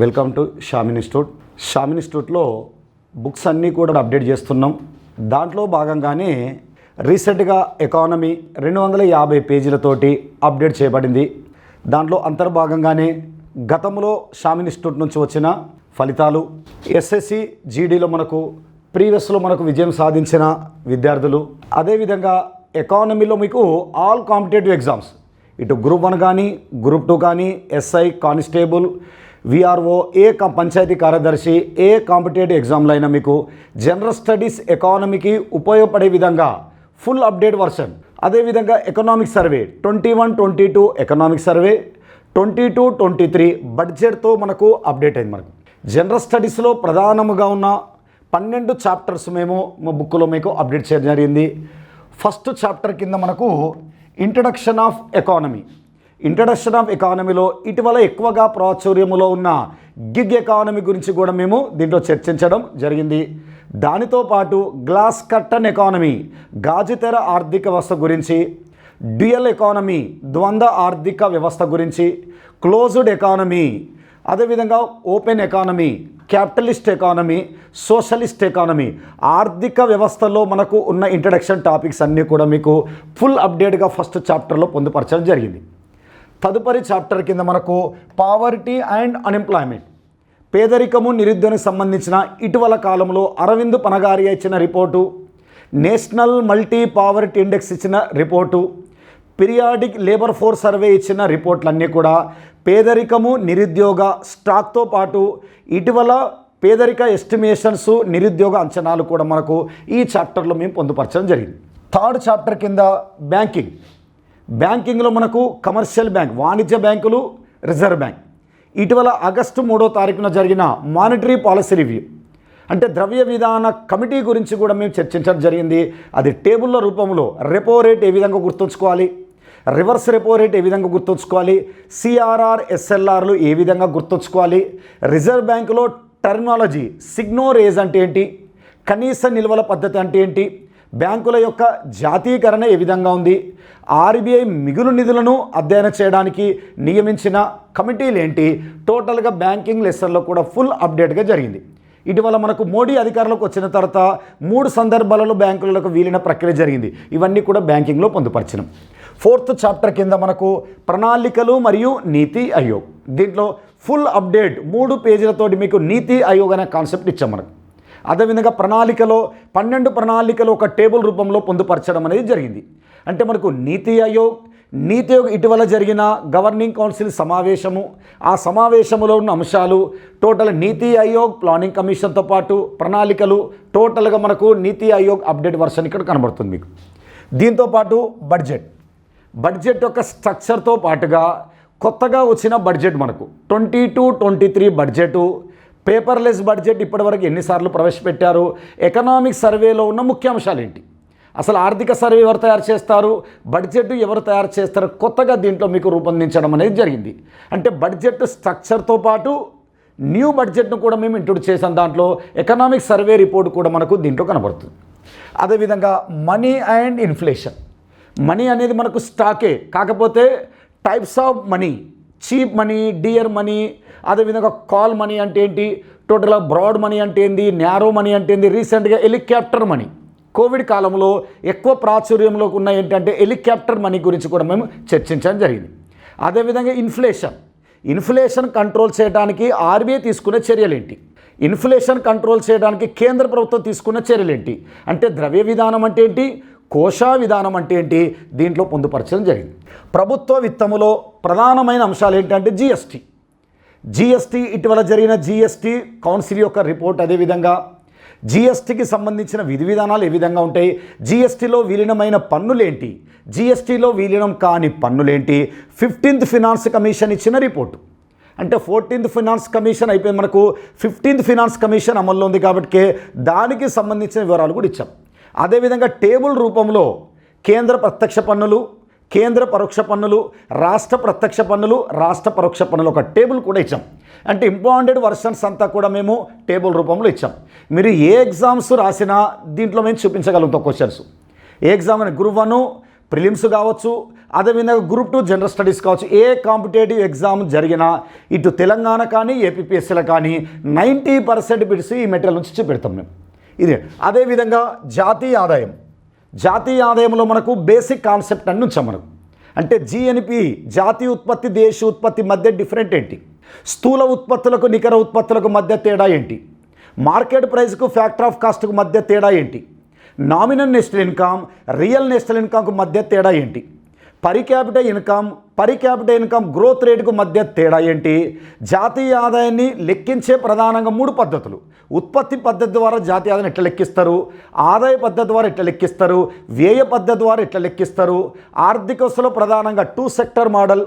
Welcome to Shamin institute Shamin ఇన్స్టిట్యూట్లో books అన్నీ కూడా అప్డేట్ చేస్తున్నాం. దాంట్లో భాగంగానే రీసెంట్గా ఎకానమీ రెండు వందల యాభై పేజీలతోటి అప్డేట్ చేయబడింది. దాంట్లో అంతర్భాగంగానే గతంలో షామిన్ ఇన్స్టిట్యూట్ నుంచి వచ్చిన ఫలితాలు ఎస్ఎస్సి జీడీలో మనకు ప్రీవియస్లో మనకు విజయం సాధించిన విద్యార్థులు అదేవిధంగా ఎకానమీలో మీకు ఆల్ కాంపిటేటివ్ ఎగ్జామ్స్ ఇటు గ్రూప్ వన్ కానీ గ్రూప్ టూ కానీ ఎస్ఐ కానిస్టేబుల్ విఆర్ఓ ఏ కా- పంచాయతీ కార్యదర్శి ఏ కాంపిటేటివ్ ఎగ్జామ్లో అయినా మీకు జనరల్ స్టడీస్ ఎకానమీకి ఉపయోగపడే విధంగా ఫుల్ అప్డేట్ వర్షన్. అదేవిధంగా economic survey twenty one twenty two economic survey twenty two twenty three బడ్జెట్తో మనకు అప్డేట్ అయింది మనకు. జనరల్ స్టడీస్లో ప్రధానముగా ఉన్న పన్నెండు చాప్టర్స్ మేము మా బుక్లో మీకు అప్డేట్ చేయడం జరిగింది. ఫస్ట్ చాప్టర్ కింద మనకు introduction of economy. Introduction of ఎకానమీలో ఇటీవల ఎక్కువగా ప్రాచుర్యములో ఉన్న గిగ్ ఎకానమీ గురించి కూడా మేము దీంట్లో చర్చించడం జరిగింది. దానితో పాటు గ్లాస్ కట్టన్ ఎకానమీ గాజుతెర ఆర్థిక వ్యవస్థ గురించి డ్యూయల్ ఎకానమీ ద్వంద్వ ఆర్థిక వ్యవస్థ గురించి క్లోజ్డ్ ఎకానమీ అదేవిధంగా open economy capitalist economy socialist economy ఆర్థిక వ్యవస్థలో మనకు ఉన్న ఇంట్రడక్షన్ టాపిక్స్ అన్నీ కూడా మీకు ఫుల్ అప్డేట్గా ఫస్ట్ చాప్టర్లో పొందుపరచడం జరిగింది. తదుపరి చాప్టర్ కింద మనకు పావర్టీ అండ్ అన్ఎంప్లాయ్మెంట్ పేదరికము నిరుద్యోగానికి సంబంధించిన ఇటీవల కాలంలో అరవింద్ పనగారి ఇచ్చిన report national multi poverty index ఇచ్చిన report periodic labour force survey ఇచ్చిన రిపోర్ట్లన్నీ కూడా పేదరికము నిరుద్యోగ స్టాక్తో పాటు ఇటీవల పేదరిక ఎస్టిమేషన్స్ నిరుద్యోగ అంచనాలు కూడా మనకు ఈ చాప్టర్లో మేము పొందుపరచడం జరిగింది. థర్డ్ చాప్టర్ కింద బ్యాంకింగ్ బ్యాంకింగ్లో మనకు కమర్షియల్ బ్యాంక్ వాణిజ్య బ్యాంకులు రిజర్వ్ బ్యాంక్. ఇటీవల ఆగస్టు మూడో తారీఖున జరిగిన మానిటరీ పాలసీ రివ్యూ. అంటే ద్రవ్య విధాన కమిటీ గురించి కూడా మేము చర్చించడం జరిగింది. అది టేబుల్ల రూపంలో రెపో రేట్ ఏ విధంగా గుర్తుంచుకోవాలి? రివర్స్ రెపో రేట్ ఏ విధంగా గుర్తుంచుకోవాలి? సిఆర్ఆర్ ఎస్ఎల్ఆర్లు ఏ విధంగా గుర్తుంచుకోవాలి? రిజర్వ్ బ్యాంకులో టర్మినాలజీ సిగ్నో రేజ్ అంటే ఏంటి? కనీస నిల్వల పద్ధతి అంటే ఏంటి? బ్యాంకుల యొక్క జాతీయకరణ ఏ విధంగా ఉంది? ఆర్బీఐ మిగులు నిధులను అధ్యయనం చేయడానికి నియమించిన కమిటీలు ఏంటి టోటల్గా బ్యాంకింగ్ లెసన్లో కూడా ఫుల్ అప్డేట్గా జరిగింది. ఇటీవల మనకు మోడీ అధికారంలోకి వచ్చిన తర్వాత మూడు సందర్భాలలో బ్యాంకులకు వీలిన ప్రక్రియ జరిగింది. ఇవన్నీ కూడా బ్యాంకింగ్లో పొందుపరిచినాం. ఫోర్త్ చాప్టర్ కింద మనకు ప్రణాళికలు మరియు నీతి ఆయోగ్. దీంట్లో ఫుల్ అప్డేట్ మూడు పేజీలతోటి మీకు నీతి ఆయోగ్ అనే కాన్సెప్ట్ ఇచ్చాం మనకు. అదేవిధంగా ప్రణాళికలో పన్నెండు ప్రణాళికలు ఒక టేబుల్ రూపంలో పొందుపరచడం అనేది జరిగింది. అంటే మనకు నీతి ఆయోగ్ నీతి ఆయోగ్ ఇటీవల జరిగిన గవర్నింగ్ కౌన్సిల్ సమావేశము ఆ సమావేశంలో ఉన్న అంశాలు టోటల్ నీతి ఆయోగ్ ప్లానింగ్ కమిషన్తో పాటు ప్రణాళికలు టోటల్గా మనకు నీతి ఆయోగ్ అప్డేట్ వర్షన్ ఇక్కడ కనబడుతుంది మీకు. దీంతో పాటు బడ్జెట్. బడ్జెట్ యొక్క స్ట్రక్చర్తో పాటుగా కొత్తగా వచ్చిన బడ్జెట్ మనకు twenty two twenty three budget paperless budget ఇప్పటివరకు ఎన్నిసార్లు ప్రవేశపెట్టారు? ఎకనామిక్ సర్వేలో ఉన్న ముఖ్యాంశాలు ఏంటి అసలు ఆర్థిక సర్వే ఎవరు తయారు చేస్తారు? బడ్జెట్ ఎవరు తయారు చేస్తారు? కొత్తగా దీంట్లో మీకు రూపొందించడం అనేది జరిగింది. అంటే బడ్జెట్ స్ట్రక్చర్తో పాటు న్యూ బడ్జెట్ను కూడా మేము ఇంట్రొడ్యూస్ చేసాం దాంట్లో. ఎకనామిక్ సర్వే రిపోర్ట్ కూడా మనకు దీంట్లో కనబడుతుంది. అదేవిధంగా మనీ అండ్ ఇన్ఫ్లేషన్. మనీ అనేది మనకు స్టాకే. కాకపోతే types of money. Cheap money dear money అదేవిధంగా కాల్ మనీ అంటే ఏంటి? టోటల్గా బ్రాడ్ మనీ అంటే ఏంది? నేరో మనీ అంటే ఏంది? రీసెంట్గా హెలికాప్టర్ మనీ. కోవిడ్ కాలంలో ఎక్కువ ప్రాచుర్యంలోకి ఉన్న ఏంటంటే హెలికాప్టర్ మనీ గురించి కూడా మేము చర్చించడం జరిగింది. అదేవిధంగా ఇన్ఫ్లేషన్. ఇన్ఫ్లేషన్ కంట్రోల్ చేయడానికి ఆర్బీఐ తీసుకునే చర్యలేంటి ఇన్ఫ్లేషన్ కంట్రోల్ చేయడానికి కేంద్ర ప్రభుత్వం తీసుకున్న చర్యలేంటి అంటే ద్రవ్య విధానం అంటే ఏంటి? కోశా విధానం అంటే ఏంటి? దీంట్లో పొందుపరచడం జరిగింది. ప్రభుత్వ విత్తములో ప్రధానమైన అంశాలు ఏంటంటే జిఎస్టీ. జిఎస్టీ ఇటీవల జరిగిన జిఎస్టీ కౌన్సిల్ యొక్క రిపోర్ట్ అదేవిధంగా జిఎస్టీకి సంబంధించిన విధి విధానాలు ఏ విధంగా ఉంటాయి? జిఎస్టీలో విలీనమైన పన్నులేంటి? జిఎస్టీలో విలీనం కాని పన్నులేంటి? ఫిఫ్టీన్త్ ఫినాన్స్ కమిషన్ ఇచ్చిన రిపోర్టు. అంటే ఫోర్టీన్త్ ఫినాన్స్ కమిషన్ అయిపోయింది మనకు. ఫిఫ్టీన్త్ ఫినాన్స్ కమిషన్ అమల్లో ఉంది కాబట్టి దానికి సంబంధించిన వివరాలు కూడా ఇచ్చాం. అదేవిధంగా టేబుల్ రూపంలో కేంద్ర ప్రత్యక్ష పన్నులు కేంద్ర పరోక్ష పన్నులు రాష్ట్ర ప్రత్యక్ష పన్నులు రాష్ట్ర పరోక్ష పన్నులు ఒక టేబుల్ కూడా ఇచ్చాం. అంటే ఇంపార్టెంట్ వర్షన్స్ అంతా కూడా మేము టేబుల్ రూపంలో ఇచ్చాం. మీరు ఏ ఎగ్జామ్స్ రాసినా దీంట్లో మేము చూపించగలుగుతాం క్వశ్చన్స్. ఏ ఎగ్జామ్ అని గ్రూప్ వన్ ప్రిలిమ్స్ కావచ్చు అదేవిధంగా గ్రూప్ టూ జనరల్ స్టడీస్ కావచ్చు ఏ కాంపిటేటివ్ ఎగ్జామ్ జరిగినా ఇటు తెలంగాణ కానీ ఏపీపీఎస్సీలో కానీ నైంటీ పర్సెంట్ బిడ్స్ ఈ మెటీరియల్ నుంచి చూపెడతాం మేము. ఇది అదేవిధంగా జాతీయ ఆదాయం. జాతీయ ఆదాయంలో మనకు బేసిక్ కాన్సెప్ట్ అన్ని ఉంచాం మనకు అంటే జిఎన్పి జాతీయ ఉత్పత్తి దేశ ఉత్పత్తి మధ్య డిఫరెంట్ ఏంటి? స్థూల ఉత్పత్తులకు నికర ఉత్పత్తులకు మధ్య తేడా ఏంటి? మార్కెట్ ప్రైస్కు ఫ్యాక్టర్ ఆఫ్ కాస్ట్కు మధ్య తేడా ఏంటి? Nominal national income real national ఇన్కమ్కు మధ్య తేడా ఏంటి? Per capital income per capital income growth రేటుకు మధ్య తేడా ఏంటి? జాతీయ ఆదాయాన్ని లెక్కించే ప్రధానంగా మూడు పద్ధతులు. ఉత్పత్తి పద్ధతి ద్వారా జాతీయ ఆదాయం ఎట్లా లెక్కిస్తారు? ఆదాయ పద్ధతి ద్వారా ఎట్లా లెక్కిస్తారు? వ్యయ పద్ధతి ద్వారా ఎట్లా లెక్కిస్తారు? ఆర్థిక వ్యవస్థలో ప్రధానంగా two sector model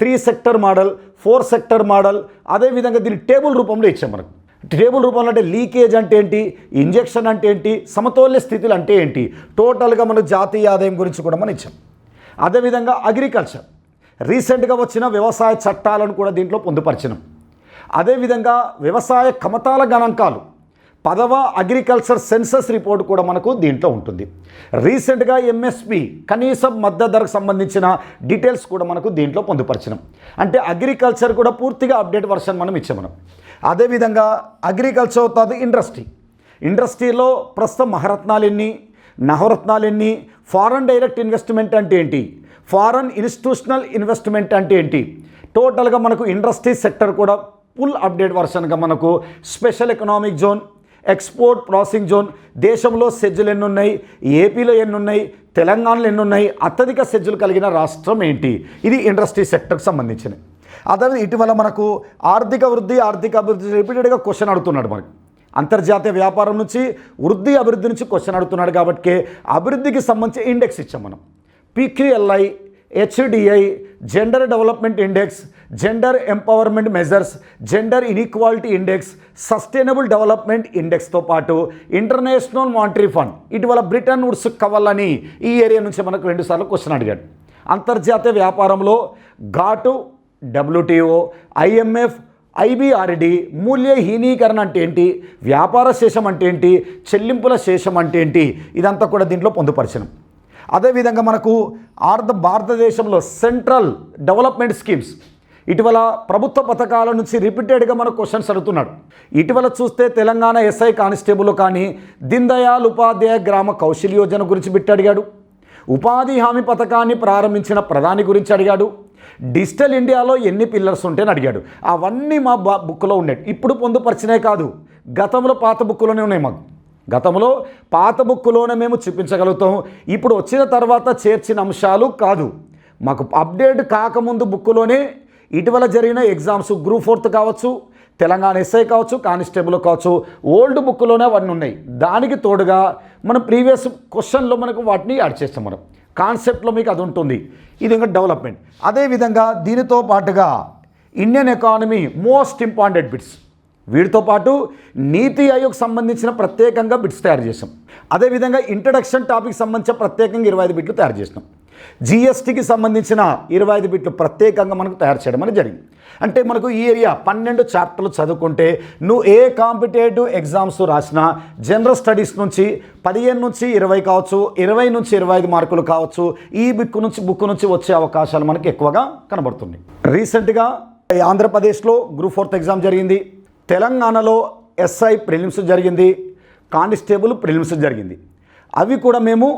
three sector model four sector model అదేవిధంగా దీన్ని టేబుల్ రూపంలో ఇచ్చాం మనకు. టేబుల్ రూపంలో అంటే లీకేజ్ అంటే ఏంటి? ఇంజెక్షన్ అంటే ఏంటి? సమతౌల్య స్థితులు అంటే ఏంటి? టోటల్గా మనకు జాతీయ ఆదాయం గురించి కూడా మనం ఇచ్చాం. అదేవిధంగా అగ్రికల్చర్. రీసెంట్గా వచ్చిన వ్యవసాయ చట్టాలను కూడా దీంట్లో పొందుపరిచినాం. అదేవిధంగా వ్యవసాయ కమతాల గణాంకాలు పదవ అగ్రికల్చర్ సెన్సస్ రిపోర్ట్ కూడా మనకు దీంట్లో ఉంటుంది. రీసెంట్గా ఎంఎస్పి కనీస మద్దతు ధరకు సంబంధించిన డీటెయిల్స్ కూడా మనకు దీంట్లో పొందుపరిచినాం. అంటే అగ్రికల్చర్ కూడా పూర్తిగా అప్డేట్ వర్షన్ మనం ఇచ్చాం మనం అదేవిధంగా అగ్రికల్చర్ అవుతుంది ఇండస్ట్రీ. ఇండస్ట్రీలో ప్రస్తుతం మహారత్నాలు ఎన్ని? నవరత్నాలు ఎన్ని ఫారెన్ డైరెక్ట్ ఇన్వెస్ట్మెంట్ అంటే ఏంటి? ఫారెన్ ఇన్స్టిట్యూషనల్ ఇన్వెస్ట్మెంట్ అంటే ఏంటి? టోటల్గా మనకు ఇండస్ట్రీ సెక్టర్ కూడా ఫుల్ అప్డేట్ వర్షన్గా మనకు special economic zone export processing zone దేశంలో సెజ్జులు ఎన్ని ఉన్నాయి ఏపీలో ఎన్ని ఉన్నాయి తెలంగాణలో ఎన్ని ఉన్నాయి అత్యధిక సెజ్జులు కలిగిన రాష్ట్రం ఏంటి? ఇది ఇండస్ట్రీ సెక్టర్కి సంబంధించినవి అదే ఇటీవల మనకు ఆర్థిక వృద్ధి ఆర్థిక అభివృద్ధి రిపీటెడ్గా క్వశ్చన్ అడుగుతున్నాడు మనకి. అంతర్జాతీయ వ్యాపారం నుంచి వృద్ధి అభివృద్ధి నుంచి క్వశ్చన్ అడుగుతున్నాడు కాబట్టి అభివృద్ధికి సంబంధించి ఇండెక్స్ ఇచ్చాం మనం. PQLI HDI gender development index gender empowerment measures gender inequality index sustainable development ఇండెక్స్తో పాటు ఇంటర్నేషనల్ మానిటరీ ఫండ్. ఇటీవల బ్రిటన్ వుడ్స్ కవ్వాలని ఈ ఏరియా నుంచి మనకు రెండుసార్లు క్వశ్చన్ అడిగాడు. అంతర్జాతీయ వ్యాపారంలో ఘాటు డబ్ల్యూటీఓ ఐఎంఎఫ్ ఐబీఆర్డి మూల్యహీనీకరణ అంటే ఏంటి? వ్యాపార శేషం అంటే ఏంటి? చెల్లింపుల శేషం అంటే ఏంటి? ఇదంతా కూడా దీంట్లో పొందుపరచడం అదేవిధంగా మనకు ఆర్థ భారతదేశంలో సెంట్రల్ డెవలప్మెంట్ స్కీమ్స్ ఇటీవల ప్రభుత్వ పథకాల నుంచి రిపీటెడ్గా మనకు క్వశ్చన్స్ అడుగుతున్నాడు. ఇటీవల చూస్తే తెలంగాణ ఎస్ఐ కానిస్టేబుల్ కానీ దీన్ దయాళ్ ఉపాధ్యాయ గ్రామ కౌశల్ యోజన గురించి బిట్టి అడిగాడు ఉపాధి హామీ పథకాన్ని ప్రారంభించిన ప్రధాని గురించి అడిగాడు. డిజిటల్ ఇండియాలో ఎన్ని పిల్లర్స్ ఉంటాయని అడిగాడు. అవన్నీ మా బా బుక్లో ఉండేవి ఇప్పుడు పొందుపరిచినే కాదు. గతంలో పాత బుక్లోనే ఉన్నాయి మాకు. గతంలో పాత బుక్లోనే మేము చూపించగలుగుతాం. ఇప్పుడు వచ్చిన తర్వాత చేర్చిన అంశాలు కాదు. మాకు అప్డేట్ కాకముందు బుక్లోనే ఇటీవల జరిగిన ఎగ్జామ్స్ గ్రూప్ ఫోర్త్ కావచ్చు తెలంగాణ ఎస్ఐ కావచ్చు కానిస్టేబుల్ కావచ్చు ఓల్డ్ బుక్లోనే అవన్నీ ఉన్నాయి. దానికి తోడుగా మనం ప్రీవియస్ క్వశ్చన్లో మనకు వాటిని యాడ్ చేస్తాం మనం. కాన్సెప్ట్లో మీకు అది ఉంటుంది. ఇది ఇంకా డెవలప్మెంట్. అదేవిధంగా దీనితో పాటుగా Indian economy most important bits. వీటితో పాటు నీతి ఆయోగ్ సంబంధించిన ప్రత్యేకంగా బిట్స్ తయారు చేసాం అదేవిధంగా ఇంట్రడక్షన్ టాపిక్ సంబంధించిన ప్రత్యేకంగా ఇరవై ఐదు బిట్లు తయారు చేసినాం. జిఎస్టీకి సంబంధించిన ఇరవై ఐదు బిట్లు ప్రత్యేకంగా మనకు తయారు చేయడం అనేది జరిగింది. అంటే మనకు ఈ ఏరియా పన్నెండు చాప్టర్లు చదువుకుంటే నువ్వు ఏ కాంపిటేటివ్ ఎగ్జామ్స్ రాసినా జనరల్ స్టడీస్ నుంచి పదిహేను నుంచి ఇరవై కావచ్చు ఇరవై నుంచి ఇరవై ఐదు మార్కులు కావచ్చు ఈ బుక్ నుంచి బుక్ నుంచి వచ్చే అవకాశాలు మనకి ఎక్కువగా కనబడుతున్నాయి. రీసెంట్గా ఆంధ్రప్రదేశ్లో గ్రూప్ ఫోర్త్ ఎగ్జామ్ జరిగింది. తెలంగాణలో ఎస్ఐ ప్రిలిమ్స్ జరిగింది. కానిస్టేబుల్ ప్రిలిమ్స్ జరిగింది. అవి కూడా మేము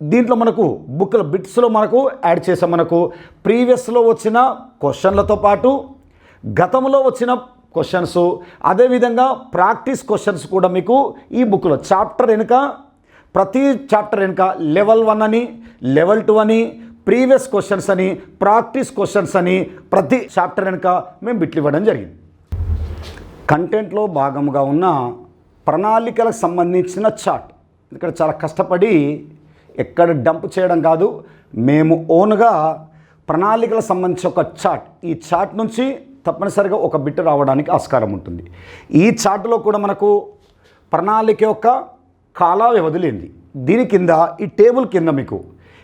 దీంట్లో మనకు బుక్ల బిట్స్లో మనకు యాడ్ చేసాం మనకు. ప్రీవియస్లో వచ్చిన క్వశ్చన్లతో పాటు గతంలో వచ్చిన క్వశ్చన్స్ అదేవిధంగా ప్రాక్టీస్ క్వశ్చన్స్ కూడా మీకు ఈ బుక్లో చాప్టర్ వెనుక ప్రతి చాప్టర్ వెనుక లెవెల్ వన్ అని లెవెల్ టూ అని ప్రీవియస్ క్వశ్చన్స్ అని ప్రాక్టీస్ క్వశ్చన్స్ అని ప్రతి చాప్టర్ వెనుక మేము బిట్లు ఇవ్వడం జరిగింది. కంటెంట్లో భాగంగా ఉన్న ప్రణాళికలకు సంబంధించిన చార్ట్ ఇక్కడ చాలా కష్టపడి ఎక్కడ డంప్ చేయడం కాదు మేము ఓన్గా ప్రణాళికలకు సంబంధించి ఒక చార్ట్ ఈ చార్ట్ నుంచి తప్పనిసరిగా ఒక బిట్ రావడానికి ఆస్కారం ఉంటుంది. ఈ చార్ట్లో కూడా మనకు ప్రణాళిక యొక్క కాల వ్యవధి లేనిది. దీని కింద ఈ టేబుల్ కింద మీకు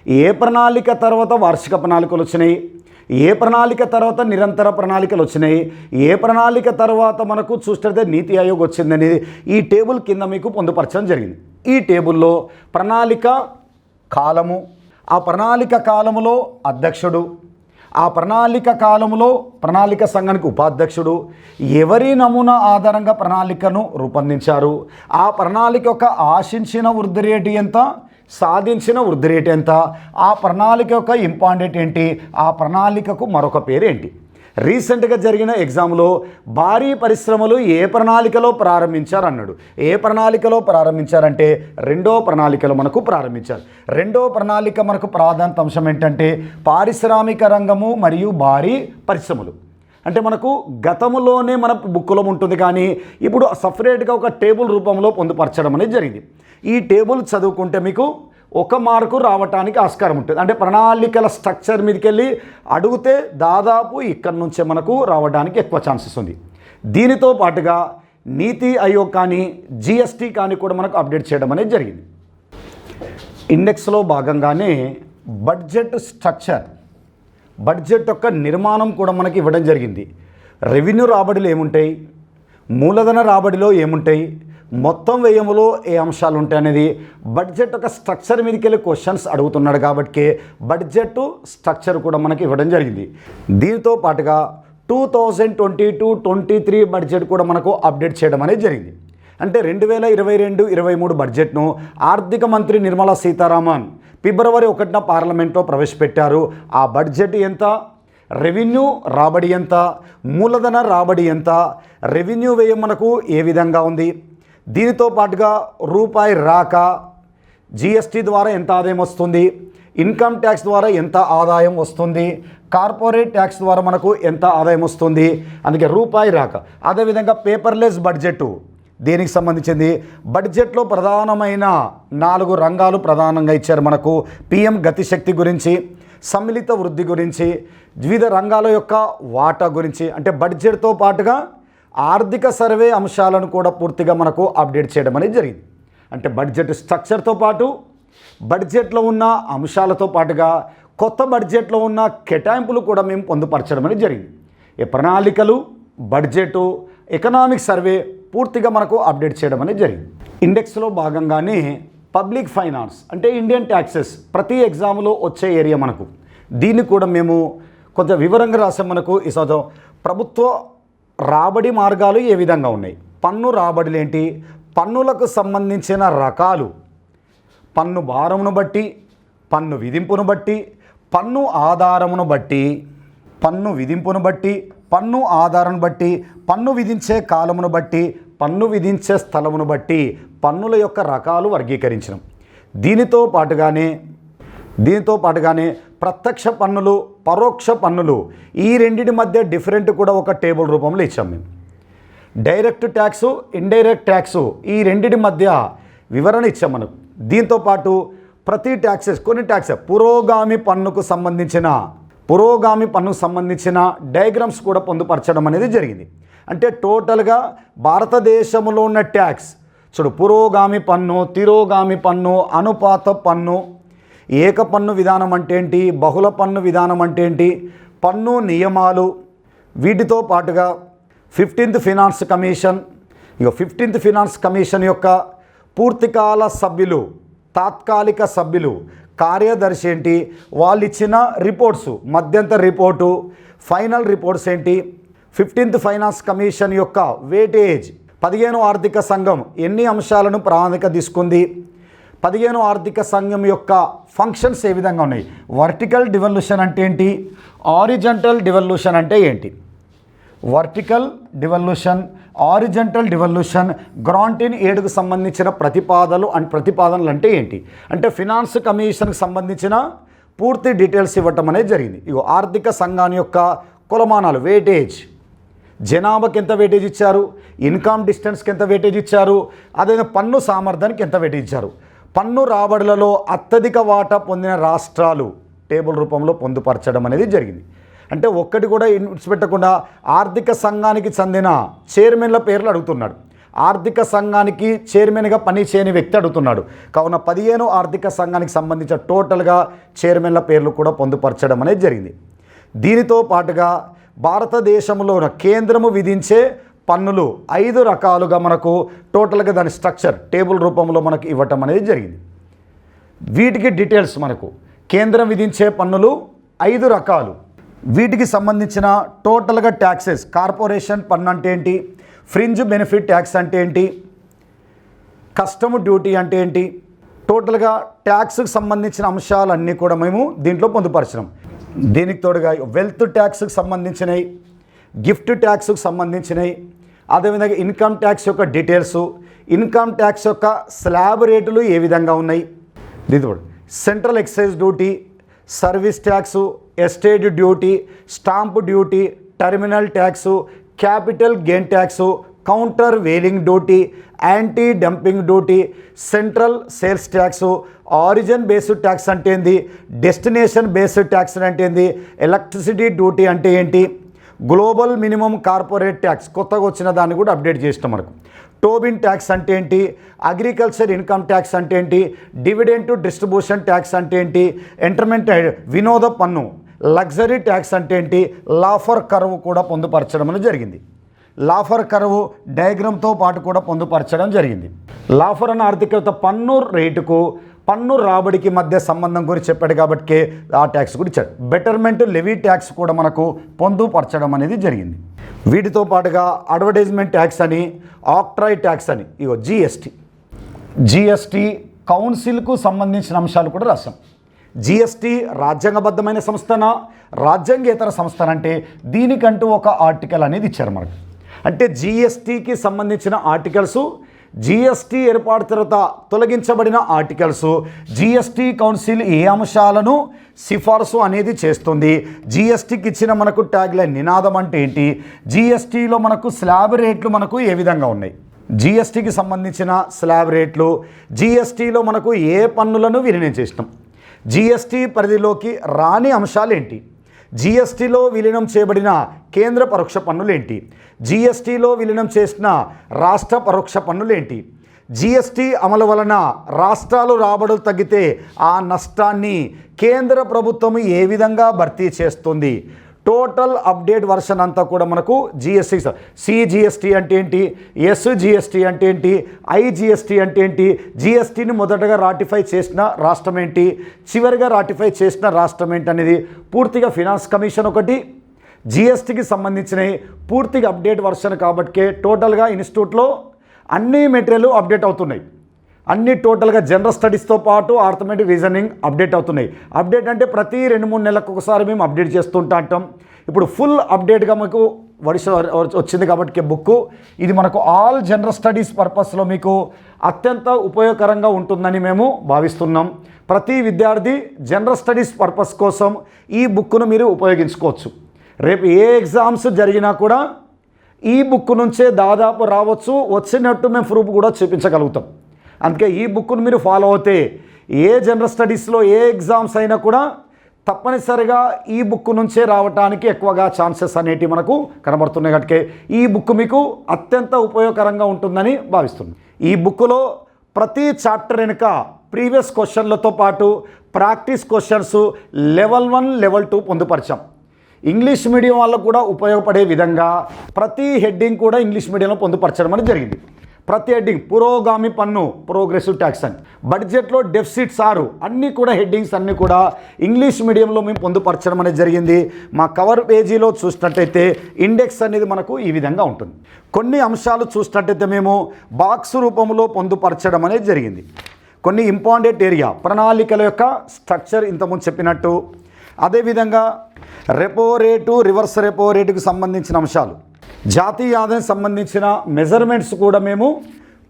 ఏ ప్రణాళిక తర్వాత వార్షిక ప్రణాళికలు వచ్చినాయి ఏ ప్రణాళిక తర్వాత నిరంతర ప్రణాళికలు వచ్చినాయి ఏ ప్రణాళిక తర్వాత మనకు చూస్తే నీతి ఆయోగ్ వచ్చిందనేది ఈ టేబుల్ కింద మీకు పొందుపరచడం జరిగింది. ఈ టేబుల్లో ప్రణాళిక కాలము ఆ ప్రణాళిక కాలములో అధ్యక్షుడు ఆ ప్రణాళిక కాలంలో ప్రణాళిక సంఘానికి ఉపాధ్యక్షుడు ఎవరి నమూనా ఆధారంగా ప్రణాళికను రూపొందించారు? ఆ ప్రణాళిక యొక్క ఆశించిన వృద్ధి రేటు ఎంత? సాధించిన వృద్ధి రేటు ఎంత? ఆ ప్రణాళిక యొక్క ఇంపార్టెంట్ ఏంటి? ఆ ప్రణాళికకు మరొక పేరు ఏంటి రీసెంట్గా జరిగిన ఎగ్జామ్లో భారీ పరిశ్రమలు ఏ ప్రణాళికలో ప్రారంభించారు అన్నాడు ఏ ప్రణాళికలో ప్రారంభించారంటే రెండో ప్రణాళికలో మనకు ప్రారంభించారు. రెండో ప్రణాళిక మనకు ప్రాధాన్యత అంశం ఏంటంటే పారిశ్రామిక రంగము మరియు భారీ పరిశ్రమలు. అంటే మనకు గతంలోనే మన బుక్లో ఉంటుంది కానీ ఇప్పుడు సపరేట్గా ఒక టేబుల్ రూపంలో పొందుపరచడం అనేది జరిగింది. ఈ టేబుల్ చదువుకుంటే మీకు ఒక మార్కు రావటానికి ఆస్కారం ఉంటుంది. అంటే ప్రణాళికల స్ట్రక్చర్ మీదకి వెళ్ళి అడిగితే దాదాపు ఇక్కడి నుంచే మనకు రావడానికి ఎక్కువ ఛాన్సెస్ ఉంది. దీనితో పాటుగా నీతి ఆయోగ్ కానీ జిఎస్టీ కానీ కూడా మనకు అప్డేట్ చేయడం అనేది జరిగింది. ఇండెక్స్లో భాగంగానే బడ్జెట్ స్ట్రక్చర్ బడ్జెట్ యొక్క నిర్మాణం కూడా మనకి ఇవ్వడం జరిగింది. రెవెన్యూ రాబడులు ఏముంటాయి? మూలధన రాబడిలో ఏముంటాయి? మొత్తం వ్యయంలో ఏ అంశాలు ఉంటాయి అనేది బడ్జెట్ ఒక స్ట్రక్చర్ మీదకి వెళ్ళి క్వశ్చన్స్ అడుగుతున్నాడు కాబట్టి బడ్జెట్ స్ట్రక్చర్ కూడా మనకి ఇవ్వడం జరిగింది. దీంతో పాటుగా two thousand twenty two twenty three budget కూడా మనకు అప్డేట్ చేయడం అనేది జరిగింది. అంటే రెండు వేల ఇరవై రెండు ఇరవై మూడు బడ్జెట్ను ఆర్థిక మంత్రి నిర్మలా సీతారామన్ ఫిబ్రవరి ఒకటిన పార్లమెంట్లో ప్రవేశపెట్టారు. ఆ బడ్జెట్ ఎంత? రెవెన్యూ రాబడి ఎంత? మూలధన రాబడి ఎంత? రెవెన్యూ వ్యయం మనకు ఏ విధంగా ఉంది? దీనితో పాటుగా రూపాయి రాక జిఎస్టీ ద్వారా ఎంత ఆదాయం వస్తుంది ఇన్కమ్ ట్యాక్స్ ద్వారా ఎంత ఆదాయం వస్తుంది కార్పొరేట్ ట్యాక్స్ ద్వారా మనకు ఎంత ఆదాయం వస్తుంది అందుకే రూపాయి రాక. అదేవిధంగా పేపర్లెస్ బడ్జెట్ దీనికి సంబంధించింది? బడ్జెట్లో ప్రధానమైన నాలుగు రంగాలు ప్రధానంగా ఇచ్చారు మనకు. పిఎం గతిశక్తి గురించి సమ్మిళిత వృద్ధి గురించి వివిధ రంగాల యొక్క వాటా గురించి అంటే బడ్జెట్తో పాటుగా ఆర్థిక సర్వే అంశాలను కూడా పూర్తిగా మనకు అప్డేట్ చేయడం అనేది జరిగింది. అంటే బడ్జెట్ స్ట్రక్చర్తో పాటు బడ్జెట్లో ఉన్న అంశాలతో పాటుగా కొత్త బడ్జెట్లో ఉన్న కేటాయింపులు కూడా మేము పొందుపరచడం అనేది జరిగింది. ఈ ప్రణాళికలు బడ్జెటు ఎకనామిక్ సర్వే పూర్తిగా మనకు అప్డేట్ చేయడం అనేది జరిగింది. ఇండెక్స్లో భాగంగానే పబ్లిక్ ఫైనాన్స్ అంటే ఇండియన్ ట్యాక్సెస్ ప్రతి ఎగ్జామ్లో వచ్చే ఏరియా మనకు. దీన్ని కూడా మేము కొంచెం వివరంగా రాసాం మనకు ఈ సంవత్సరం ప్రభుత్వ రాబడి మార్గాలు ఏ విధంగా ఉన్నాయి? పన్ను రాబడులు ఏంటి పన్నులకు సంబంధించిన రకాలు. పన్ను భారమును బట్టి పన్ను విధింపును బట్టి పన్ను ఆధారమును బట్టి పన్ను విధింపును బట్టి పన్ను ఆధారం బట్టి పన్ను విధించే కాలమును బట్టి పన్ను విధించే స్థలమును బట్టి పన్నుల యొక్క రకాలు వర్గీకరించడం. దీనితో పాటుగానే దీనితో పాటుగానే ప్రత్యక్ష పన్నులు పరోక్ష పన్నులు ఈ రెండిటి మధ్య డిఫరెంట్ కూడా ఒక టేబుల్ రూపంలో ఇచ్చాం మేము. డైరెక్ట్ ట్యాక్స్ ఇండైరెక్ట్ ట్యాక్స్ ఈ రెండిటి మధ్య వివరణ ఇచ్చాం మనకు. దీంతో పాటు ప్రతి ట్యాక్సెస్ కొన్ని ట్యాక్స్ పురోగామి పన్నుకు సంబంధించిన పురోగామి పన్నుకు సంబంధించిన డయాగ్రామ్స్ కూడా పొందుపరచడం అనేది జరిగింది. అంటే టోటల్గా భారతదేశంలో ఉన్న ట్యాక్స్ చూడు పురోగామి పన్ను తిరోగామి పన్ను అనుపాత పన్ను ఏక పన్ను విధానం అంటే ఏంటి బహుళ పన్ను విధానం అంటే ఏంటి పన్ను నియమాలు వీటితో పాటుగా ఫిఫ్టీన్త్ ఫినాన్స్ కమిషన్ ఇక ఫిఫ్టీన్త్ ఫినాన్స్ కమిషన్ యొక్క పూర్తికాల సభ్యులు తాత్కాలిక సభ్యులు కార్యదర్శి ఏంటి? వాళ్ళు ఇచ్చిన రిపోర్ట్స్ మధ్యంతర రిపోర్టు ఫైనల్ రిపోర్ట్స్ ఏంటి? ఫిఫ్టీన్త్ ఫైనాన్స్ కమిషన్ యొక్క వేటేజ్ పదిహేను ఆర్థిక సంఘం ఎన్ని అంశాలను ప్రామాణిక తీసుకుంది? పదిహేను ఆర్థిక సంఘం యొక్క ఫంక్షన్స్ ఏ విధంగా ఉన్నాయి? వర్టికల్ డివల్యూషన్ అంటే ఏంటి? ఆరిజంటల్ డివల్యూషన్ అంటే ఏంటి? Vertical devolution horizontal devolution grant in ఏడుకు సంబంధించిన ప్రతిపాదనలు అండ్ ప్రతిపాదనలు అంటే ఏంటి? అంటే ఫినాన్స్ కమిషన్కి సంబంధించిన పూర్తి డీటెయిల్స్ ఇవ్వటం అనేది జరిగింది. ఇగో ఆర్థిక సంఘాన్ని యొక్క కొలమానాలు వేటేజ్ జనాభాకి ఎంత వెయిటేజ్ ఇచ్చారు? ఇన్కమ్ డిస్టెన్స్కి ఎంత వెయిటేజ్ ఇచ్చారు? అదే పన్ను సామర్థ్యానికి ఎంత వెయిటేజ్ ఇచ్చారు? పన్ను రాబడులలో అత్యధిక వాటా పొందిన రాష్ట్రాలు టేబుల్ రూపంలో పొందుపరచడం అనేది జరిగింది. అంటే ఒక్కటి కూడా విడిచిపెట్టకుండా ఆర్థిక సంఘానికి చెందిన చైర్మన్ల పేర్లు అడుగుతున్నాడు. ఆర్థిక సంఘానికి చైర్మన్గా పనిచేయని వ్యక్తి అడుగుతున్నాడు. కావున పదిహేను ఆర్థిక సంఘానికి సంబంధించిన టోటల్గా చైర్మన్ల పేర్లు కూడా పొందుపరచడం అనేది జరిగింది. దీనితో పాటుగా భారతదేశంలో కేంద్రము విధించే పన్నులు ఐదు రకాలుగా మనకు టోటల్గా దాని స్ట్రక్చర్ టేబుల్ రూపంలో మనకు ఇవ్వటం అనేది జరిగింది. వీటికి డీటెయిల్స్ మనకు. కేంద్రం విధించే పన్నులు ఐదు రకాలు. వీటికి సంబంధించిన టోటల్గా ట్యాక్సెస్ కార్పొరేషన్ పన్ను అంటే ఏంటి? ఫ్రింజ్ బెనిఫిట్ ట్యాక్స్ అంటే ఏంటి? కస్టమ్ డ్యూటీ అంటే ఏంటి? టోటల్గా ట్యాక్స్కి సంబంధించిన అంశాలన్నీ కూడా మేము దీంట్లో పొందుపరిచినాం. దీనికి తోడుగా వెల్త్ ట్యాక్స్కి సంబంధించినవి గిఫ్ట్ ట్యాక్స్కి సంబంధించినవి అదేవిధంగా ఇన్కమ్ ట్యాక్స్ యొక్క డీటెయిల్స్ ఇన్కమ్ ట్యాక్స్ యొక్క స్లాబ్ రేటులు ఏ విధంగా ఉన్నాయి? దీంతో central excise duty service tax estate duty stamp duty terminal tax capital gain tax countervailing duty anti dumping duty central sales tax origin based tax అంటే ఏంది? Destination based tax అంటే ఏంది? ఎలక్ట్రిసిటీ డ్యూటీ అంటే ఏంటి? గ్లోబల్ మినిమం కార్పొరేట్ ట్యాక్స్ కొత్తగా వచ్చిన దాన్ని కూడా అప్డేట్ చేసినాం మనకు. టోబిన్ ట్యాక్స్ అంటే ఏంటి? అగ్రికల్చర్ ఇన్కమ్ ట్యాక్స్ అంటే ఏంటి? డివిడెంట్ డిస్ట్రిబ్యూషన్ ట్యాక్స్ అంటే ఏంటి? ఎంటర్మెంట్ వినోద పన్ను లగ్జరీ ట్యాక్స్ అంటే ఏంటి? లాఫర్ కరువు కూడా పొందుపరచడం అనేది జరిగింది. లాఫర్ కరువు డయాగ్రామ్తో పాటు కూడా పొందుపరచడం జరిగింది. లాఫర్ అన్న ఆర్థికత పన్ను రేటుకు పన్ను రాబడికి మధ్య సంబంధం గురించి చెప్పాడు కాబట్టి ఆ ట్యాక్స్ కూడా ఇచ్చాడు. బెటర్మెంట్ లెవీ ట్యాక్స్ కూడా మనకు పొందుపరచడం అనేది జరిగింది. వీటితో పాటుగా అడ్వర్టైజ్మెంట్ ట్యాక్స్ అని ఆక్ట్రాయ్ ట్యాక్స్ అని ఇగో జిఎస్టీ జిఎస్టీ కౌన్సిల్కు సంబంధించిన అంశాలు కూడా రాశాం. జిఎస్టీ రాజ్యాంగబద్ధమైన సంస్థనా రాజ్యాంగేతర సంస్థన అంటే దీనికంటూ ఒక ఆర్టికల్ అనేది ఇచ్చారు మనకు. అంటే జిఎస్టీకి సంబంధించిన ఆర్టికల్స్ జిఎస్టీ ఏర్పాటు తర్వాత తొలగించబడిన ఆర్టికల్స్ జిఎస్టీ కౌన్సిల్ ఏ అంశాలను సిఫార్సు అనేది చేస్తుంది? జిఎస్టీకి ఇచ్చిన మనకు ట్యాగ్లైన్ నినాదం అంటే ఏంటి? జిఎస్టీలో మనకు స్లాబ్ రేట్లు మనకు ఏ విధంగా ఉన్నాయి? జిఎస్టీకి సంబంధించిన స్లాబ్ రేట్లు జిఎస్టీలో మనకు ఏ పన్నులను విలీనం చేసినాం? జిఎస్టీ పరిధిలోకి రాని అంశాలు ఏంటి? జిఎస్టీలో విలీనం చేయబడిన కేంద్ర పరోక్ష పన్నులు ఏంటి? జిఎస్టీలో విలీనం చేసిన రాష్ట్ర పరోక్ష పన్నులేంటి? జిఎస్టీ అమలు వలన రాష్ట్రాలు రాబడులు తగ్గితే ఆ నష్టాన్ని కేంద్ర ప్రభుత్వం ఏ విధంగా భర్తీ చేస్తుంది? టోటల్ అప్డేట్ వర్షన్ అంతా కూడా మనకు జిఎస్టీ సిజిఎస్టీ అంటే ఏంటి? ఎస్జిఎస్టీ అంటే ఏంటి? ఐజిఎస్టీ అంటే ఏంటి? జిఎస్టీని మొదటగా రాటిఫై చేసిన రాష్ట్రం ఏంటి? చివరిగా రాటిఫై చేసిన రాష్ట్రం ఏంటి అనేది పూర్తిగా ఫినాన్స్ కమిషన్ ఒకటి జిఎస్టీకి సంబంధించిన పూర్తిగా అప్డేట్ వర్షన్ కాబట్టి టోటల్గా ఇన్స్టిట్యూట్లో అన్ని మెటీరియల్ అప్డేట్ అవుతున్నాయి. అన్ని టోటల్గా జనరల్ స్టడీస్తో పాటు ఆర్థమెటిక్ రీజనింగ్ అప్డేట్ అవుతున్నాయి. అప్డేట్ అంటే ప్రతి రెండు మూడు నెలలకు ఒకసారి మేము అప్డేట్ చేస్తుంటా అంటాం ఇప్పుడు ఫుల్ అప్డేట్గా మాకు వర్ష వచ్చింది కాబట్టి బుక్ ఇది మనకు ఆల్ జనరల్ స్టడీస్ పర్పస్లో మీకు అత్యంత ఉపయోగకరంగా ఉంటుందని మేము భావిస్తున్నాం. ప్రతి విద్యార్థి జనరల్ స్టడీస్ పర్పస్ కోసం ఈ బుక్ను మీరు ఉపయోగించుకోవచ్చు. రేపు ఏ ఎగ్జామ్స్ జరిగినా కూడా ఈ బుక్ నుంచే దాదాపు రావచ్చు. వచ్చినట్టు మేము ప్రూఫ్ కూడా చూపించగలుగుతాం. అందుకే ఈ బుక్ను మీరు ఫాలో అవుతే ఏ జనరల్ స్టడీస్లో ఏ ఎగ్జామ్స్ అయినా కూడా తప్పనిసరిగా ఈ బుక్ నుంచే రావడానికి ఎక్కువగా ఛాన్సెస్ అనేటివి మనకు కనబడుతున్నాయి. కనుక ఈ బుక్ మీకు అత్యంత ఉపయోగకరంగా ఉంటుందని భావిస్తున్నాను ఈ బుక్లో ప్రతి చాప్టర్ వెనుక ప్రీవియస్ క్వశ్చన్లతో పాటు practice questions level one level two పొందుపరిచాం. English medium వాళ్ళకు కూడా ఉపయోగపడే విధంగా ప్రతి హెడ్డింగ్ కూడా ఇంగ్లీష్ మీడియంలో పొందుపరచడం అనేది జరిగింది. ప్రతి హెడ్డింగ్ పురోగామి పన్ను ప్రోగ్రెసివ్ ట్యాక్స్ అని. బడ్జెట్లో డెఫిసిట్ సారు అన్నీ కూడా హెడ్డింగ్స్ అన్నీ కూడా ఇంగ్లీష్ మీడియంలో మేము పొందుపరచడం అనేది జరిగింది. మా కవర్ పేజీలో చూసినట్టయితే ఇండెక్స్ అనేది మనకు ఈ విధంగా ఉంటుంది. కొన్ని అంశాలు చూసినట్టయితే మేము బాక్స్ రూపంలో పొందుపరచడం అనేది జరిగింది. కొన్ని ఇంపార్టెంట్ ఏరియా ప్రణాళికల యొక్క స్ట్రక్చర్ ఇంతకుముందు చెప్పినట్టు. అదేవిధంగా రెపో రేటు రివర్స్ రెపో రేటుకు సంబంధించిన అంశాలు. జాతీయ ఆదాయం సంబంధించిన మెజర్మెంట్స్ కూడా మేము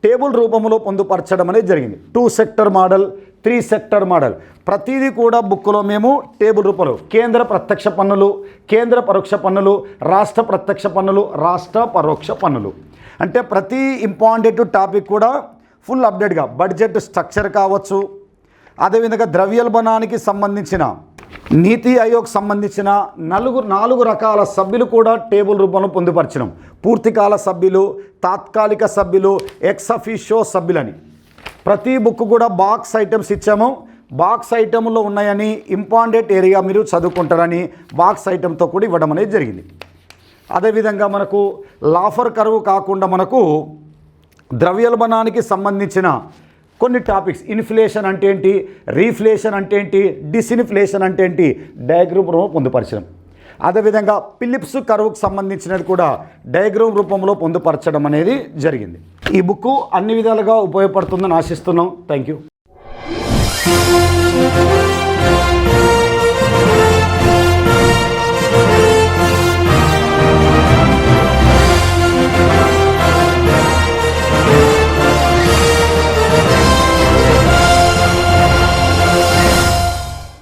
టేబుల్ రూపంలో పొందుపరచడం అనేది జరిగింది. Two sector model three sector model. ప్రతిదీ కూడా బుక్లో మేము టేబుల్ రూపంలో. కేంద్ర ప్రత్యక్ష పన్నులు కేంద్ర పరోక్ష పన్నులు రాష్ట్ర ప్రత్యక్ష పన్నులు రాష్ట్ర పరోక్ష పన్నులు. అంటే ప్రతి ఇంపార్టెంట్ టాపిక్ కూడా ఫుల్ అప్డేట్గా. బడ్జెట్ స్ట్రక్చర్ కావచ్చు అదేవిధంగా ద్రవ్యోల్బణానికి సంబంధించిన నీతి ఆయోగ్ సంబంధించిన నలుగురు నాలుగు రకాల సభ్యులు కూడా టేబుల్ రూపంలో పొందుపరచడం పూర్తికాల సభ్యులు తాత్కాలిక సభ్యులు ఎక్స్ సభ్యులని. ప్రతి బుక్ కూడా బాక్స్ ఐటమ్స్ ఇచ్చాము. బాక్స్ ఐటెంలో ఉన్నాయని ఇంపార్టెంట్ ఏరియా మీరు చదువుకుంటారని బాక్స్ ఐటెంతో కూడా ఇవ్వడం అనేది జరిగింది. అదేవిధంగా మనకు లాఫర్ కరువు కాకుండా మనకు ద్రవ్యోల్బణానికి సంబంధించిన కొన్ని టాపిక్స్ ఇన్ఫ్లేషన్ అంటే ఏంటి రీఫ్లేషన్ అంటే ఏంటి డిస్ఇన్ఫ్లేషన్ అంటే ఏంటి డయాగ్రూమ్ రూపంలో పొందుపరచడం. అదేవిధంగా పిలిప్స్ కరువుకు సంబంధించినది కూడా డయాగ్రామ్ రూపంలో పొందుపరచడం అనేది జరిగింది. ఈ బుక్ అన్ని విధాలుగా ఉపయోగపడుతుందని ఆశిస్తున్నాం. Thank you